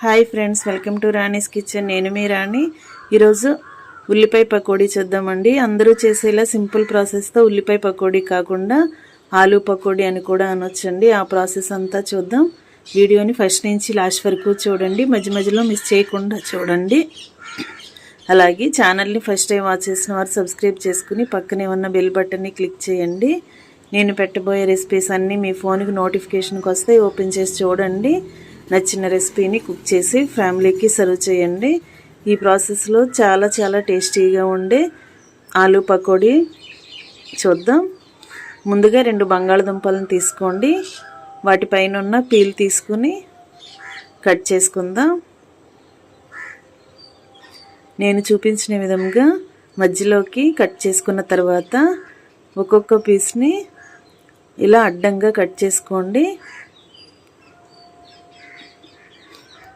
Hi friends welcome to Rani's kitchen. నేను మీ రాణి. ఈరోజు ఉల్లిపాయ పకోడీ చూద్దామండి. అందరూ చేసేలా సింపుల్ ప్రాసెస్తో ఉల్లిపాయ పకోడీ కాకుండా ఆలూ పకోడీ అని కూడా అనొచ్చండి. ఆ ప్రాసెస్ అంతా చూద్దాం. వీడియోని ఫస్ట్ నుంచి లాస్ట్ వరకు చూడండి. మధ్య మధ్యలో మిస్ చేయకుండా చూడండి. అలాగే ఛానల్ని ఫస్ట్ టైం వాచ్ చేసిన వారు సబ్స్క్రైబ్ చేసుకుని పక్కనే ఉన్న బెల్ బటన్ని క్లిక్ చేయండి. నేను పెట్టబోయే రెసిపీస్ అన్నీ మీ ఫోన్కి నోటిఫికేషన్కి వస్తే ఓపెన్ చేసి చూడండి. నచ్చిన రెసిపీని కుక్ చేసి ఫ్యామిలీకి సర్వ్ చేయండి. ఈ ప్రాసెస్లో చాలా చాలా టేస్టీగా ఉండే ఆలూ పకోడీ చూద్దాం. ముందుగా రెండు బంగాళదుంపలను తీసుకోండి. వాటిపైన ఉన్న పీల్ తీసుకుని కట్ చేసుకుందాం. నేను చూపించిన విధంగా మధ్యలోకి కట్ చేసుకున్న తర్వాత ఒక్కొక్క పీస్ని ఇలా అడ్డంగా కట్ చేసుకోండి.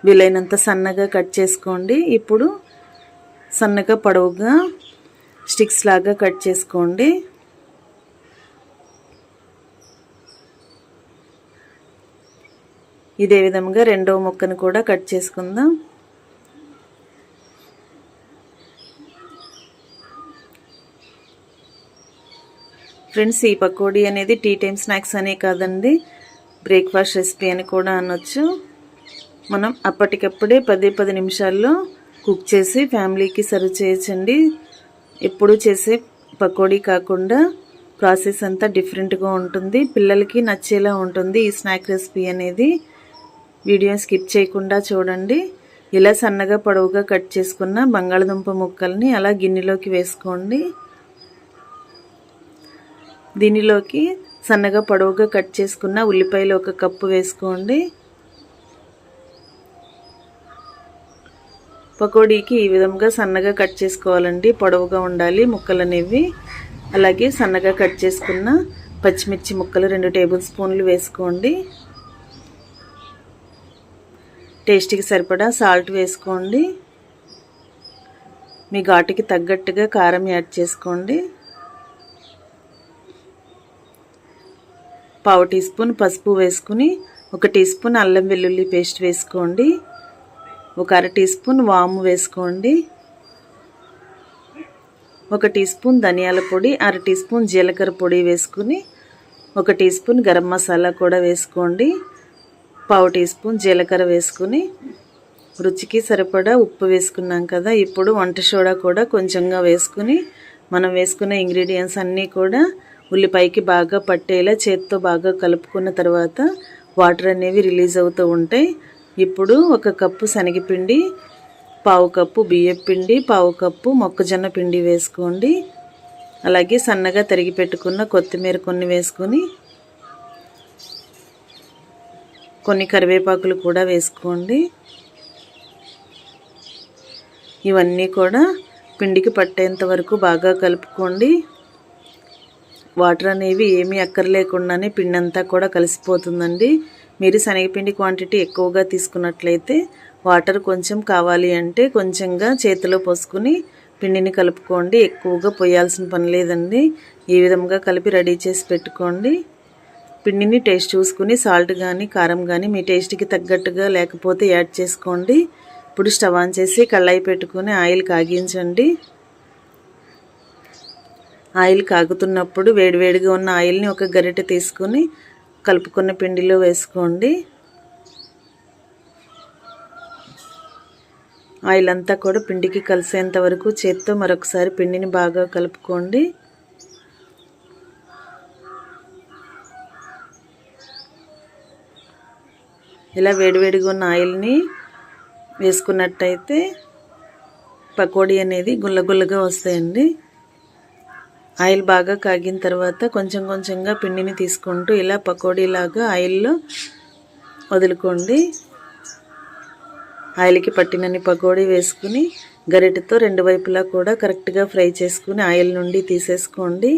వీలైనంత సన్నగా కట్ చేసుకోండి. ఇప్పుడు సన్నగా పొడవుగా స్టిక్స్ లాగా కట్ చేసుకోండి. ఇదే విధంగా రెండవ ముక్కను కూడా కట్ చేసుకుందాం. ఫ్రెండ్స్ ఈ పకోడీ అనేది టీ టైమ్ స్నాక్స్ అనే కాదండి. బ్రేక్ఫాస్ట్ రెసిపీ అని కూడా అనొచ్చు. మనం అప్పటికప్పుడే పదే పది నిమిషాల్లో కుక్ చేసి ఫ్యామిలీకి సర్వ్ చేయొచ్చండి. ఎప్పుడు చేసే పకోడీ కాకుండా ప్రాసెస్ అంతా డిఫరెంట్గా ఉంటుంది. పిల్లలకి నచ్చేలా ఉంటుంది ఈ స్నాక్ రెసిపీ అనేది. వీడియో స్కిప్ చేయకుండా చూడండి. ఇలా సన్నగా పొడవుగా కట్ చేసుకున్న బంగాళదుంప ముక్కల్ని అలా గిన్నెలోకి వేసుకోండి. దీనిలోకి సన్నగా పొడవుగా కట్ చేసుకున్న ఉల్లిపాయలు ఒక కప్పు వేసుకోండి. పకోడీకి ఈ విధంగా సన్నగా కట్ చేసుకోవాలండి. పొడవుగా ఉండాలి. ముక్కలు అనేవి అలాగే సన్నగా కట్ చేసుకున్న పచ్చిమిర్చి ముక్కలు రెండు టేబుల్ స్పూన్లు వేసుకోండి. టేస్ట్కి సరిపడా సాల్ట్ వేసుకోండి. మీ ఘాటుకి తగ్గట్టుగా కారం యాడ్ చేసుకోండి. పావు టీ స్పూన్ పసుపు వేసుకుని ఒక టీ స్పూన్ అల్లం వెల్లుల్లి పేస్ట్ వేసుకోండి. ఒక అర టీ స్పూన్ వాము వేసుకోండి. ఒక టీ స్పూన్ ధనియాల పొడి అర టీ స్పూన్ జీలకర్ర పొడి వేసుకుని ఒక టీ స్పూన్ గరం మసాలా కూడా వేసుకోండి. పావు టీ స్పూన్ జీలకర్ర వేసుకుని రుచికి సరిపడా ఉప్పు వేసుకున్నాం కదా ఇప్పుడు వంట సోడా కూడా కొంచెంగా వేసుకుని మనం వేసుకున్న ఇంగ్రీడియంట్స్ అన్నీ కూడా ఉల్లిపాయకి బాగా పట్టేలా చేత్తో బాగా కలుపుకున్న తర్వాత వాటర్ అనేవి రిలీజ్ అవుతూ ఉంటాయి. ఇప్పుడు ఒక కప్పు శనగపిండి పావు కప్పు బియ్యం పిండి పావు కప్పు మొక్కజొన్న పిండి వేసుకోండి. అలాగే సన్నగా తరిగి పెట్టుకున్న కొత్తిమీర కొన్ని వేసుకొని కొన్ని కరివేపాకులు కూడా వేసుకోండి. ఇవన్నీ కూడా పిండికి పట్టేంత వరకు బాగా కలుపుకోండి. వాటర్ అనేవి ఏమీ అక్కర్లేకుండానే పిండి అంతా కూడా కలిసిపోతుందండి. మీరు శనగపిండి క్వాంటిటీ ఎక్కువగా తీసుకున్నట్లయితే వాటర్ కొంచెం కావాలి అంటే కొంచెంగా చేతిలో పోసుకుని పిండిని కలుపుకోండి. ఎక్కువగా పోయాల్సిన పని లేదండి. ఈ విధంగా కలిపి రెడీ చేసి పెట్టుకోండి. పిండిని టేస్ట్ చూసుకుని సాల్ట్ కానీ కారం కానీ మీ టేస్ట్కి తగ్గట్టుగా లేకపోతే యాడ్ చేసుకోండి. ఇప్పుడు స్టవ్ ఆన్ చేసి కళ్ళాయి పెట్టుకుని ఆయిల్ కాగించండి. ఆయిల్ కాగుతున్నప్పుడు వేడివేడిగా ఉన్న ఆయిల్ని ఒక గరిటె తీసుకుని కలుపుకున్న పిండిలో వేసుకోండి. ఆయిల్ అంతా కూడా పిండికి కలిసేంత వరకు చేత్తో మరొకసారి పిండిని బాగా కలుపుకోండి. ఇలా వేడివేడిగా ఉన్న ఆయిల్ని వేసుకున్నట్టయితే పకోడీ అనేది గుల్లగుల్లగా వస్తాయండి. ఆయిల్ బాగా కాగిన తర్వాత కొంచెం కొంచెంగా పిండిని తీసుకుంటూ ఇలా పకోడీలాగా ఆయిల్లో వదులుకోండి. ఆయిల్కి పట్టినన్ని పకోడీ వేసుకుని గరిటెతో రెండు వైపులా కూడా కరెక్ట్గా ఫ్రై చేసుకుని ఆయిల్ నుండి తీసేసుకోండి.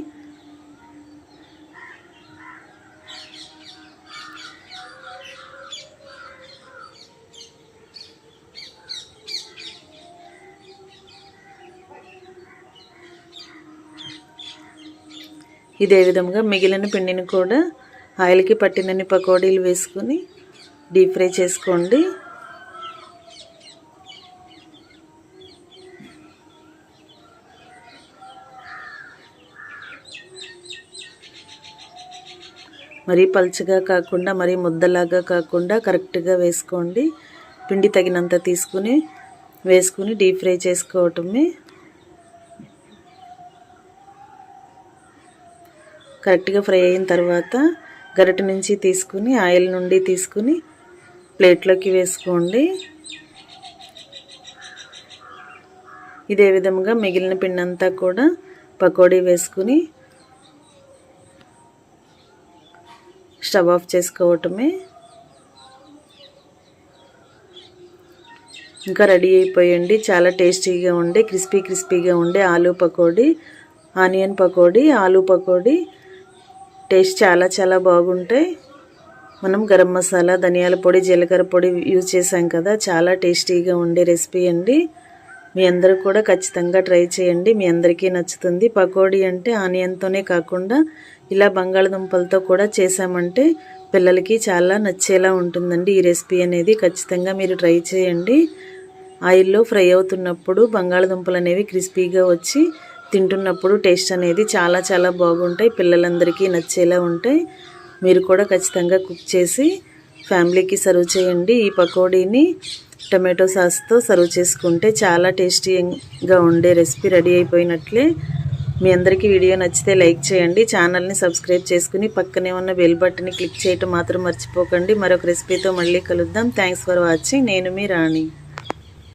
ఇదే విధంగా మిగిలిన పిండిని కూడా ఆయిల్కి పట్టినన్ని పకోడీలు వేసుకొని డీప్ ఫ్రై చేసుకోండి. మరీ పల్చగా కాకుండా మరీ ముద్దలాగా కాకుండా కరెక్ట్గా వేసుకోండి. పిండి తగినంత తీసుకుని వేసుకుని డీప్ ఫ్రై చేసుకోవటమే కరెక్ట్గా ఫ్రై అయిన తర్వాత గరిట నుంచి తీసుకుని ఆయిల్ నుండి తీసుకుని ప్లేట్లోకి వేసుకోండి. ఇదే విధంగా మిగిలిన పిండి అంతా కూడా పకోడీ వేసుకుని స్టవ్ ఆఫ్ చేసుకోవటమే. ఇంకా రెడీ అయిపోయండి. చాలా టేస్టీగా ఉండే క్రిస్పీ క్రిస్పీగా ఉండే ఆలూ పకోడీ ఆనియన్ పకోడీ ఆలూ పకోడీ టేస్ట్ చాలా చాలా బాగుంటాయి. మనం గరం మసాలా ధనియాల పొడి జీలకర్ర పొడి యూజ్ చేసాం కదా చాలా టేస్టీగా ఉండే రెసిపీ అండి. మీ అందరూ కూడా ఖచ్చితంగా ట్రై చేయండి. మీ అందరికీ నచ్చుతుంది. పకోడీ అంటే ఆనియన్తోనే కాకుండా ఇలా బంగాళదుంపలతో కూడా చేసామంటే పిల్లలకి చాలా నచ్చేలా ఉంటుందండి ఈ రెసిపీ అనేది. ఖచ్చితంగా మీరు ట్రై చేయండి. ఆయిల్లో ఫ్రై అవుతున్నప్పుడు బంగాళదుంపలు అనేవి క్రిస్పీగా వచ్చి తింటున్నప్పుడు టేస్ట్ అనేది చాలా చాలా బాగుంటాయి. పిల్లలందరికీ నచ్చేలా ఉంటాయి. మీరు కూడా ఖచ్చితంగా కుక్ చేసి ఫ్యామిలీకి సర్వ్ చేయండి. ఈ పకోడీని టమాటో సాస్తో సర్వ్ చేసుకుంటే చాలా టేస్టీగా ఉండే రెసిపీ రెడీ అయిపోయినట్లే. మీ అందరికీ వీడియో నచ్చితే లైక్ చేయండి. ఛానల్ని సబ్స్క్రైబ్ చేసుకుని పక్కనే ఉన్న బెల్ బటన్ని క్లిక్ చేయటం మాత్రం మర్చిపోకండి. మరొక రెసిపీతో మళ్ళీ కలుద్దాం. Thanks for watching. నేను మీ రాణి.